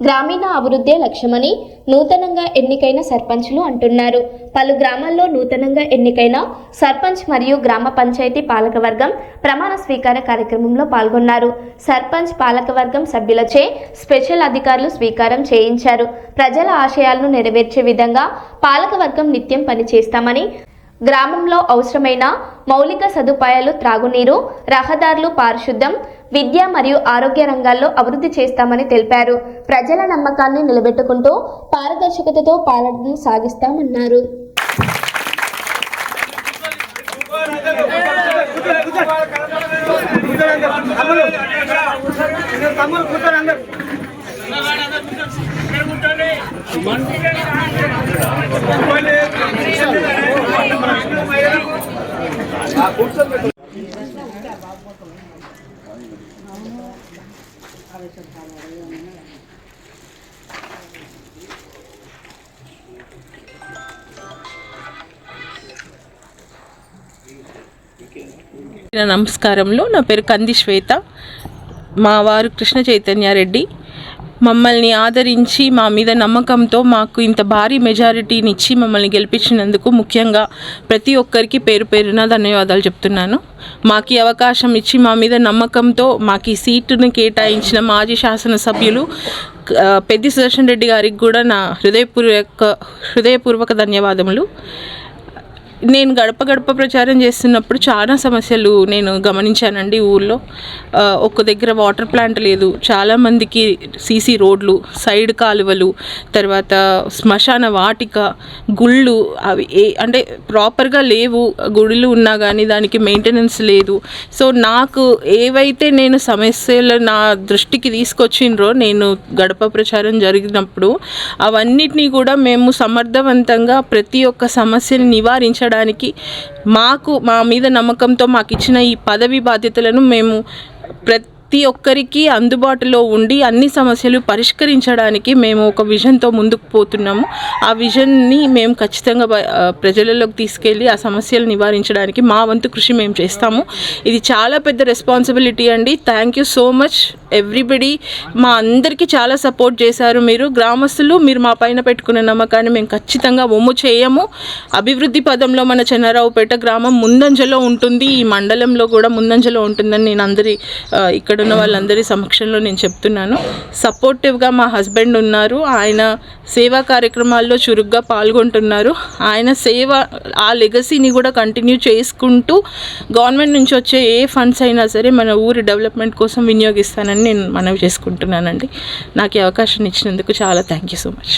గ్రామీణ అభివృద్ధే లక్ష్యమని నూతనంగా ఎన్నికైన సర్పంచ్లు అంటున్నారు. పలు గ్రామాల్లో నూతనంగా ఎన్నికైన సర్పంచ్ మరియు గ్రామ పంచాయతీ పాలకవర్గం ప్రమాణ స్వీకార కార్యక్రమంలో పాల్గొన్నారు. సర్పంచ్ పాలకవర్గం సభ్యులచే స్పెషల్ అధికారులు స్వీకారం చేయించారు. ప్రజల ఆశయాలను నెరవేర్చే విధంగా పాలకవర్గం నిత్యం పనిచేస్తామని గ్రామంలో అవసరమైన మౌలిక సదుపాయాలు త్రాగునీరు రహదారులు పారిశుద్ధం విద్య మరియు ఆరోగ్య రంగాల్లో అభివృద్ధి చేస్తామని తెలిపారు. ప్రజల నమ్మకాన్ని నిలబెట్టుకుంటూ పారదర్శకతతో పాలనను సాగిస్తామన్నారు తమ్ముడు కూర్చొని అందరు నా నమస్కారంలో నా పేరు కంది శ్వేత. మా వారు కృష్ణ చైతన్యారెడ్డి మమ్మల్ని ఆదరించి మా మీద నమ్మకంతో మాకు ఇంత భారీ మెజారిటీని ఇచ్చి మమ్మల్ని గెలిపించినందుకు ముఖ్యంగా ప్రతి ఒక్కరికి పేరు పేరున ధన్యవాదాలు చెప్తున్నాను. మాకు ఈ అవకాశం ఇచ్చి మా మీద నమ్మకంతో మాకు ఈ సీటును కేటాయించిన మాజీ శాసనసభ్యులు పెద్ది సుదర్శన్ రెడ్డి గారికి కూడా నా హృదయపూర్వక హృదయపూర్వక ధన్యవాదములు. నేను గడప గడప ప్రచారం చేస్తున్నప్పుడు చాలా సమస్యలు నేను గమనించానండి ఊళ్ళో. ఒక్క దగ్గర వాటర్ ప్లాంట్ లేదు. చాలామందికి సీసీ రోడ్లు సైడ్ కాలువలు తర్వాత శ్మశాన వాటిక గుళ్ళు అవి ఏ అంటే ప్రాపర్గా లేవు. గుడులు ఉన్నా కానీ దానికి మెయింటెనెన్స్ లేదు. సో నాకు ఏవైతే నేను సమస్యలు నా దృష్టికి తీసుకొచ్చిండ్రో నేను గడప ప్రచారం జరిగినప్పుడు అవన్నిటినీ కూడా మేము సమర్థవంతంగా ప్రతి ఒక్క సమస్యని నివారించడం నివారించడానికి మాకు మా మీద నమ్మకంతో మాకు ఇచ్చిన ఈ పదవి బాధ్యతలను మేము ప్రతి ఒక్కరికి అందుబాటులో ఉండి అన్ని సమస్యలు పరిష్కరించడానికి మేము ఒక విజన్తో ముందుకు పోతున్నాము. ఆ విజన్ని మేము ఖచ్చితంగా ప్రజలలోకి తీసుకెళ్ళి ఆ సమస్యలు నివారించడానికి మా వంతు కృషి మేము చేస్తాము. ఇది చాలా పెద్ద రెస్పాన్సిబిలిటీ అండి. Thank you so much. Everybody మా అందరికీ చాలా సపోర్ట్ చేశారు మీరు. గ్రామస్తులు మీరు మా పైన పెట్టుకున్న నమ్మకాన్ని మేము ఖచ్చితంగా ఒమ్ము చేయము. అభివృద్ధి పదంలో మన చెన్నారావుపేట గ్రామం ముందంజలో ఉంటుంది. ఈ మండలంలో కూడా ముందంజలో ఉంటుందని నేను అందరి ఇక్కడ ఆ, ఇక్కడున్న వాళ్ళందరి సమక్షంలో నేను చెప్తున్నాను. సపోర్టివ్గా మా హస్బెండ్ ఉన్నారు. ఆయన సేవా కార్యక్రమాల్లో చురుగ్గా పాల్గొంటున్నారు. ఆయన సేవ ఆ లెగసీని కూడా కంటిన్యూ చేసుకుంటూ గవర్నమెంట్ నుంచి వచ్చే ఏ ఫండ్స్ అయినా సరే మన ఊరి డెవలప్మెంట్ కోసం వినియోగిస్తానని నేను మనవి చేసుకుంటున్నానండి. నాకు ఈ అవకాశం ఇచ్చినందుకు చాలా థ్యాంక్ యూ సో మచ్.